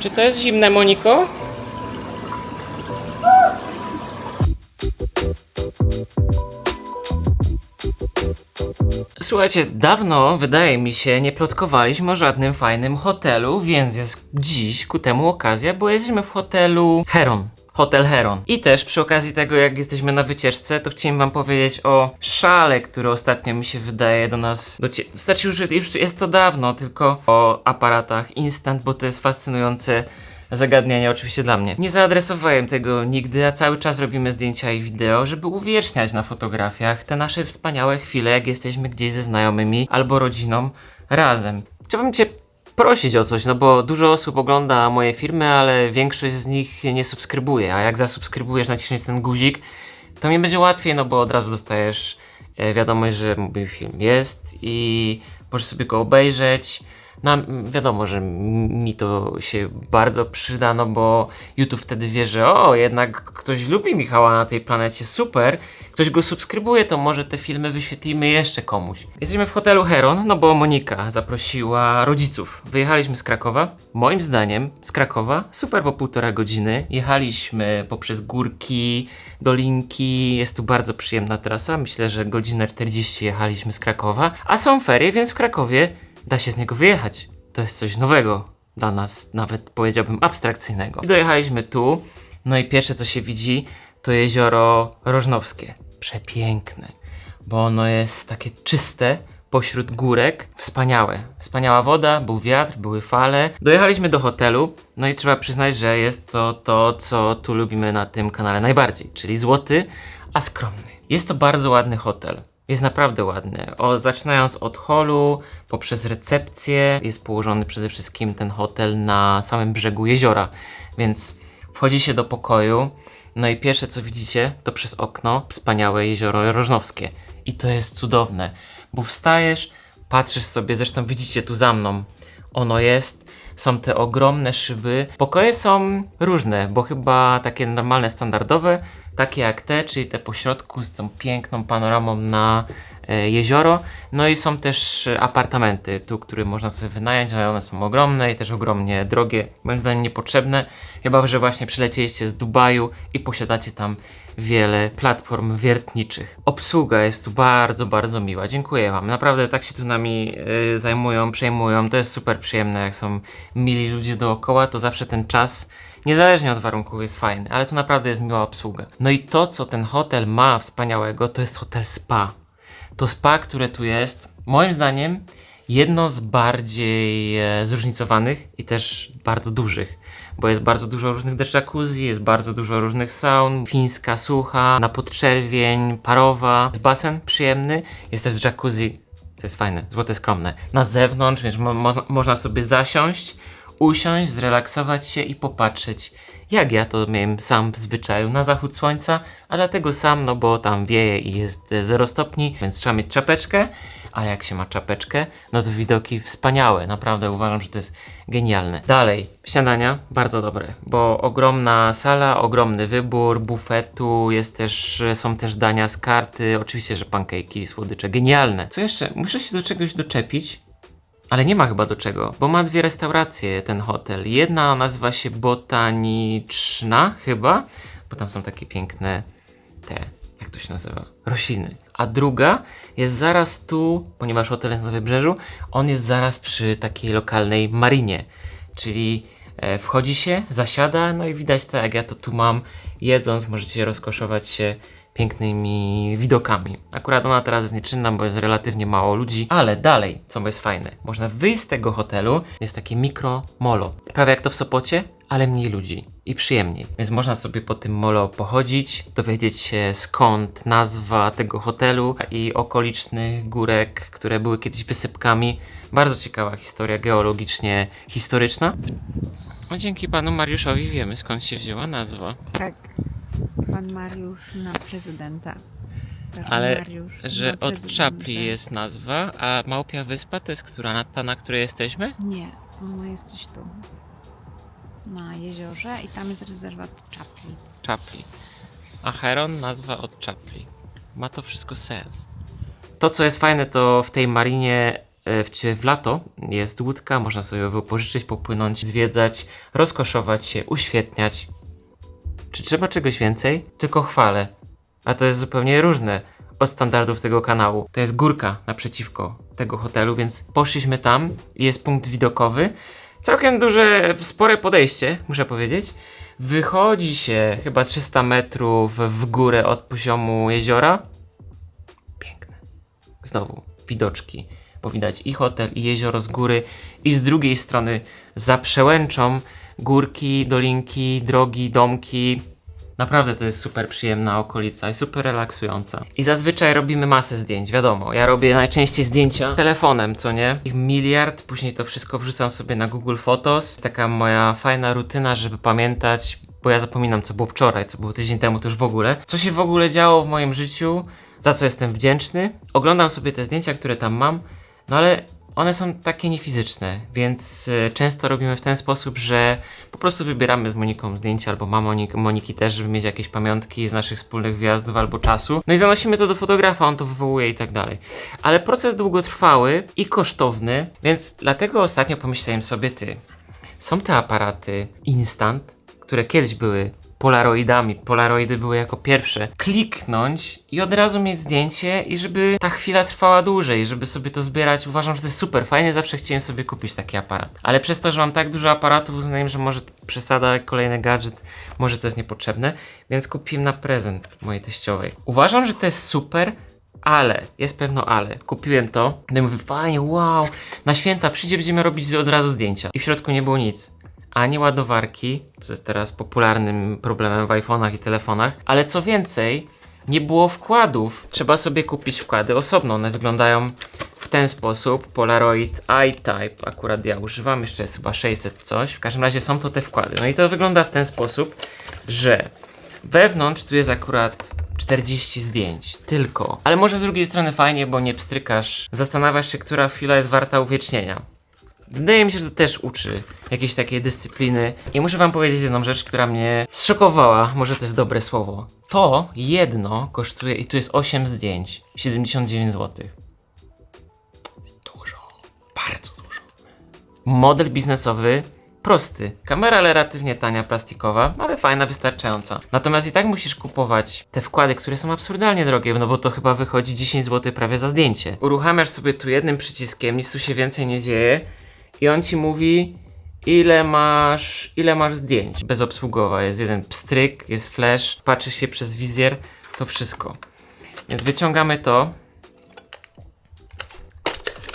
Czy to jest zimne, Moniko? Słuchajcie, dawno, wydaje mi się, nie plotkowaliśmy o żadnym fajnym hotelu, więc jest dziś ku temu okazja, bo jesteśmy w hotelu Heron. Hotel Heron. I też przy okazji tego, jak jesteśmy na wycieczce, to chciałem wam powiedzieć o szale, który ostatnio mi się wydaje do nas docie... Znaczy już, już jest to dawno, tylko o aparatach instant, bo to jest fascynujące zagadnienie oczywiście dla mnie. Nie zaadresowałem tego nigdy, a cały czas robimy zdjęcia i wideo, żeby uwieczniać na fotografiach te nasze wspaniałe chwile, jak jesteśmy gdzieś ze znajomymi albo rodziną razem. Chciałbym Cię prosić o coś, no bo dużo osób ogląda moje filmy, ale większość z nich nie subskrybuje, a jak zasubskrybujesz, naciśniesz ten guzik, to mi będzie łatwiej, no bo od razu dostajesz e, wiadomość, że mój film jest i możesz sobie go obejrzeć. No, wiadomo, że mi to się bardzo przyda, no bo YouTube wtedy wie, że o, jednak ktoś lubi Michała na tej planecie, super, ktoś go subskrybuje, to może te filmy wyświetlimy jeszcze komuś. Jesteśmy w hotelu Heron, no bo Monika zaprosiła rodziców. Wyjechaliśmy z Krakowa. Moim zdaniem z Krakowa super po półtora godziny. Jechaliśmy poprzez górki, dolinki, jest tu bardzo przyjemna trasa. Myślę, że godzinę 40 jechaliśmy z Krakowa, a są ferie, więc w Krakowie da się z niego wyjechać. To jest coś nowego dla nas, nawet powiedziałbym abstrakcyjnego. Dojechaliśmy tu, no i pierwsze co się widzi to jezioro Rożnowskie. Przepiękne, bo ono jest takie czyste, pośród górek. Wspaniałe. Wspaniała woda, był wiatr, były fale. Dojechaliśmy do hotelu, no i trzeba przyznać, że jest to to, co tu lubimy na tym kanale najbardziej, czyli złoty, a skromny. Jest to bardzo ładny hotel. Jest naprawdę ładny. O, zaczynając od holu, poprzez recepcję, jest położony przede wszystkim ten hotel na samym brzegu jeziora, więc wchodzi się do pokoju. No i pierwsze co widzicie, to przez okno wspaniałe jezioro Rożnowskie. I to jest cudowne, bo wstajesz, patrzysz sobie, zresztą widzicie tu za mną, ono jest, są te ogromne szyby. Pokoje są różne, bo chyba takie normalne, standardowe, takie jak te, czyli te pośrodku z tą piękną panoramą na jezioro. No i są też e, apartamenty, tu, które można sobie wynająć, ale one są ogromne i też ogromnie drogie, moim zdaniem niepotrzebne. Chyba, że właśnie przylecieliście z Dubaju i posiadacie tam wiele platform wiertniczych. Obsługa jest tu bardzo, bardzo miła. Dziękuję Wam. Naprawdę tak się tu nami y, zajmują, przejmują. To jest super przyjemne, jak są mili ludzie dookoła, to zawsze ten czas, niezależnie od warunków, jest fajny. Ale tu naprawdę jest miła obsługa. No i to, co ten hotel ma wspaniałego, to jest hotel spa. To spa, które tu jest, moim zdaniem, jedno z bardziej e, zróżnicowanych i też bardzo dużych bo jest bardzo dużo różnych też jacuzzi, jest bardzo dużo różnych saun, fińska sucha, na podczerwień, parowa, jest basen przyjemny, jest też jacuzzi, to jest fajne, złote skromne, na zewnątrz, więc mo mo można sobie zasiąść, usiąść, zrelaksować się i popatrzeć, jak ja to miałem sam w zwyczaju na zachód słońca, a dlatego sam, no bo tam wieje i jest e, 0 stopni, więc trzeba mieć czapeczkę, ale jak się ma czapeczkę, no to widoki wspaniałe, naprawdę uważam, że to jest genialne. Dalej, śniadania bardzo dobre, bo ogromna sala, ogromny wybór bufetu, jest też, są też dania z karty, oczywiście, że pankejki, słodycze, genialne. Co jeszcze? Muszę się do czegoś doczepić. Ale nie ma chyba do czego, bo ma dwie restauracje ten hotel. Jedna nazywa się Botaniczna chyba, bo tam są takie piękne te, jak to się nazywa? Rośliny. A druga jest zaraz tu, ponieważ hotel jest na wybrzeżu, on jest zaraz przy takiej lokalnej marinie. Czyli e, wchodzi się, zasiada, no i widać tak jak ja to tu mam. Jedząc możecie rozkoszować się pięknymi widokami. Akurat ona teraz jest nieczynna, bo jest relatywnie mało ludzi, ale dalej, co jest fajne, można wyjść z tego hotelu, jest takie mikro molo. Prawie jak to w Sopocie, ale mniej ludzi i przyjemniej. Więc można sobie po tym molo pochodzić, dowiedzieć się skąd nazwa tego hotelu i okolicznych górek, które były kiedyś wysypkami. Bardzo ciekawa historia geologicznie historyczna. A dzięki panu Mariuszowi wiemy skąd się wzięła nazwa. Tak. Pan Mariusz na prezydenta. Pan Ale Mariusz że na od prezydenta. Czapli jest nazwa, a Małpia Wyspa to jest która? Na, ta, na której jesteśmy? Nie, ona jest gdzieś tu. Na jeziorze i tam jest rezerwat Czapli. Czapli. A Heron nazwa od Czapli. Ma to wszystko sens. To, co jest fajne, to w tej marinie e, w, w lato jest łódka, można sobie ją wypożyczyć, popłynąć, zwiedzać, rozkoszować się, uświetniać. Czy trzeba czegoś więcej? Tylko chwalę. A to jest zupełnie różne od standardów tego kanału. To jest górka naprzeciwko tego hotelu, więc poszliśmy tam. Jest punkt widokowy. Całkiem duże, spore podejście, muszę powiedzieć. Wychodzi się chyba 300 metrów w górę od poziomu jeziora. Piękne. Znowu widoczki, bo widać i hotel, i jezioro z góry, i z drugiej strony za przełęczą górki, dolinki, drogi, domki. Naprawdę to jest super przyjemna okolica i super relaksująca. I zazwyczaj robimy masę zdjęć, wiadomo. Ja robię najczęściej zdjęcia telefonem, co nie? Ich miliard, później to wszystko wrzucam sobie na Google Photos. Taka moja fajna rutyna, żeby pamiętać, bo ja zapominam, co było wczoraj, co było tydzień temu, to już w ogóle. Co się w ogóle działo w moim życiu, za co jestem wdzięczny. Oglądam sobie te zdjęcia, które tam mam, no ale one są takie niefizyczne, więc y, często robimy w ten sposób, że po prostu wybieramy z Moniką zdjęcia, albo mam Monik- Moniki też, żeby mieć jakieś pamiątki z naszych wspólnych wyjazdów albo czasu. No i zanosimy to do fotografa, on to wywołuje i tak dalej. Ale proces długotrwały i kosztowny, więc dlatego ostatnio pomyślałem sobie, ty, są te aparaty instant, które kiedyś były polaroidami. Polaroidy były jako pierwsze. Kliknąć i od razu mieć zdjęcie i żeby ta chwila trwała dłużej, żeby sobie to zbierać. Uważam, że to jest super fajnie, zawsze chciałem sobie kupić taki aparat. Ale przez to, że mam tak dużo aparatów, uznałem, że może przesada, kolejny gadżet, może to jest niepotrzebne, więc kupiłem na prezent mojej teściowej. Uważam, że to jest super, ale, jest pewno ale. Kupiłem to, no i mówię, fajnie, wow, na święta przyjdzie, będziemy robić od razu zdjęcia. I w środku nie było nic. Ani ładowarki, co jest teraz popularnym problemem w iPhone'ach i telefonach, ale co więcej, nie było wkładów. Trzeba sobie kupić wkłady osobno, one wyglądają w ten sposób. Polaroid iType, akurat ja używam, jeszcze jest chyba 600 coś. W każdym razie są to te wkłady. No i to wygląda w ten sposób, że wewnątrz tu jest akurat 40 zdjęć, tylko. Ale może z drugiej strony fajnie, bo nie pstrykasz, zastanawiasz się, która chwila jest warta uwiecznienia. Wydaje mi się, że to też uczy jakiejś takiej dyscypliny. I muszę wam powiedzieć jedną rzecz, która mnie zszokowała, może to jest dobre słowo. To jedno kosztuje, i tu jest 8 zdjęć, 79 zł. Dużo, bardzo dużo. Model biznesowy prosty. Kamera relatywnie tania, plastikowa, ale fajna, wystarczająca. Natomiast i tak musisz kupować te wkłady, które są absurdalnie drogie, no bo to chyba wychodzi 10 zł prawie za zdjęcie. Uruchamiasz sobie tu jednym przyciskiem, nic tu się więcej nie dzieje i on ci mówi ile masz, ile masz zdjęć. Bezobsługowa, jest jeden pstryk, jest flash, patrzy się przez wizjer, to wszystko. Więc wyciągamy to.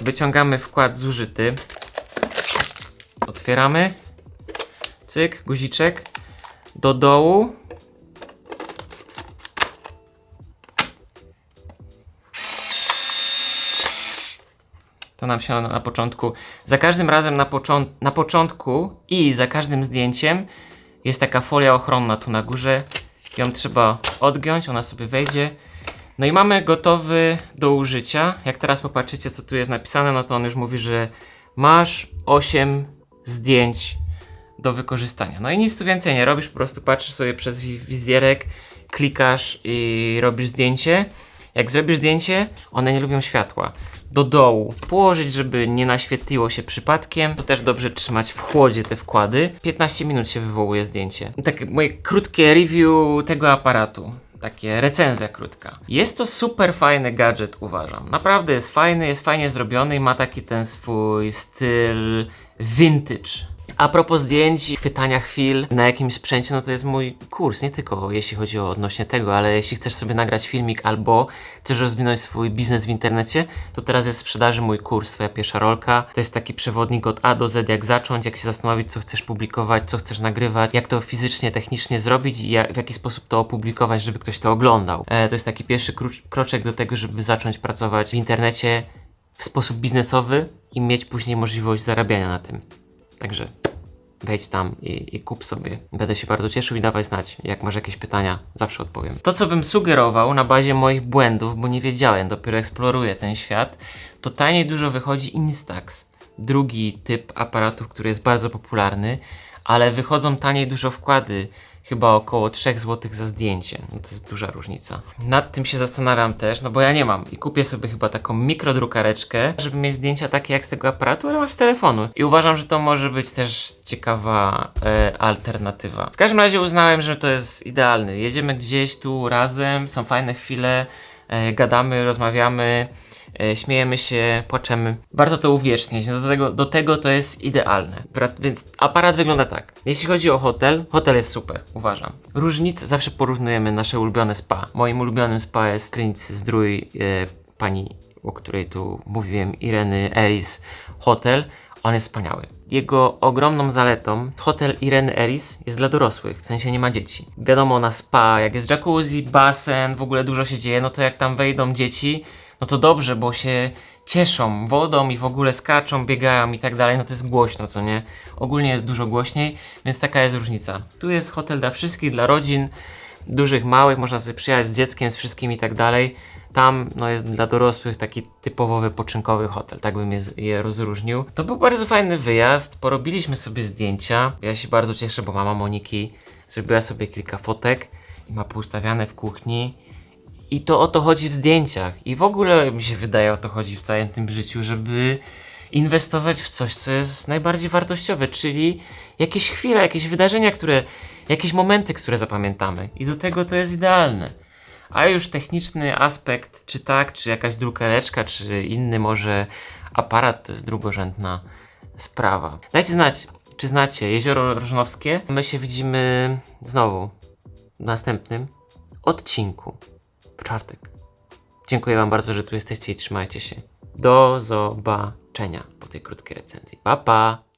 Wyciągamy wkład zużyty. Otwieramy. Cyk, guziczek. Do dołu. To nam się na początku. Za każdym razem na, począ- na początku i za każdym zdjęciem jest taka folia ochronna tu na górze. Ją trzeba odgiąć, ona sobie wejdzie. No i mamy gotowy do użycia. Jak teraz popatrzycie, co tu jest napisane, no to on już mówi, że masz 8 zdjęć do wykorzystania. No i nic tu więcej nie robisz, po prostu patrzysz sobie przez wi- wizjerek, klikasz i robisz zdjęcie. Jak zrobisz zdjęcie, one nie lubią światła. Do dołu położyć, żeby nie naświetliło się przypadkiem. To też dobrze trzymać w chłodzie te wkłady. 15 minut się wywołuje zdjęcie. Takie moje krótkie review tego aparatu. Takie recenzja krótka. Jest to super fajny gadżet, uważam. Naprawdę jest fajny, jest fajnie zrobiony i ma taki ten swój styl vintage. A propos zdjęć, chwytania chwil na jakimś sprzęcie, no to jest mój kurs, nie tylko jeśli chodzi o odnośnie tego, ale jeśli chcesz sobie nagrać filmik albo chcesz rozwinąć swój biznes w internecie, to teraz jest w sprzedaży mój kurs, twoja pierwsza rolka. To jest taki przewodnik od A do Z, jak zacząć, jak się zastanowić, co chcesz publikować, co chcesz nagrywać, jak to fizycznie, technicznie zrobić i jak, w jaki sposób to opublikować, żeby ktoś to oglądał. E, to jest taki pierwszy kroczek do tego, żeby zacząć pracować w internecie w sposób biznesowy i mieć później możliwość zarabiania na tym. Także wejdź tam i, i kup sobie. Będę się bardzo cieszył i dawaj znać. Jak masz jakieś pytania, zawsze odpowiem. To, co bym sugerował na bazie moich błędów, bo nie wiedziałem, dopiero eksploruję ten świat, to taniej dużo wychodzi Instax. Drugi typ aparatów, który jest bardzo popularny, ale wychodzą taniej dużo wkłady. Chyba około 3 zł za zdjęcie. No to jest duża różnica. Nad tym się zastanawiam też, no bo ja nie mam i kupię sobie chyba taką mikrodrukareczkę, żeby mieć zdjęcia takie jak z tego aparatu, ale masz telefonu. I uważam, że to może być też ciekawa e, alternatywa. W każdym razie uznałem, że to jest idealny. Jedziemy gdzieś tu razem, są fajne chwile, e, gadamy, rozmawiamy. E, śmiejemy się, płaczemy. Warto to uwiecznić, no do tego, do tego to jest idealne. Więc aparat wygląda tak. Jeśli chodzi o hotel, hotel jest super, uważam. Różnice, zawsze porównujemy nasze ulubione spa. Moim ulubionym spa jest Krynicy Zdrój, e, pani, o której tu mówiłem, Ireny Eris Hotel. On jest wspaniały. Jego ogromną zaletą hotel Ireny Eris jest dla dorosłych, w sensie nie ma dzieci. Wiadomo, na spa, jak jest jacuzzi, basen, w ogóle dużo się dzieje, no to jak tam wejdą dzieci, no to dobrze, bo się cieszą wodą i w ogóle skaczą, biegają i tak dalej, no to jest głośno, co nie? Ogólnie jest dużo głośniej, więc taka jest różnica. Tu jest hotel dla wszystkich, dla rodzin, dużych, małych, można sobie przyjechać z dzieckiem, z wszystkim i tak dalej. Tam no, jest dla dorosłych taki typowo wypoczynkowy hotel, tak bym je, je rozróżnił. To był bardzo fajny wyjazd, porobiliśmy sobie zdjęcia. Ja się bardzo cieszę, bo mama Moniki zrobiła sobie kilka fotek i ma poustawiane w kuchni. I to o to chodzi w zdjęciach. I w ogóle mi się wydaje o to chodzi w całym tym życiu, żeby inwestować w coś, co jest najbardziej wartościowe, czyli jakieś chwile, jakieś wydarzenia, które, jakieś momenty, które zapamiętamy. I do tego to jest idealne. A już techniczny aspekt, czy tak, czy jakaś drukareczka, czy inny może aparat, to jest drugorzędna sprawa. Dajcie znać, czy znacie Jezioro Rożnowskie. My się widzimy znowu w następnym odcinku w czwartek. Dziękuję Wam bardzo, że tu jesteście i trzymajcie się. Do zobaczenia po tej krótkiej recenzji. Pa, pa!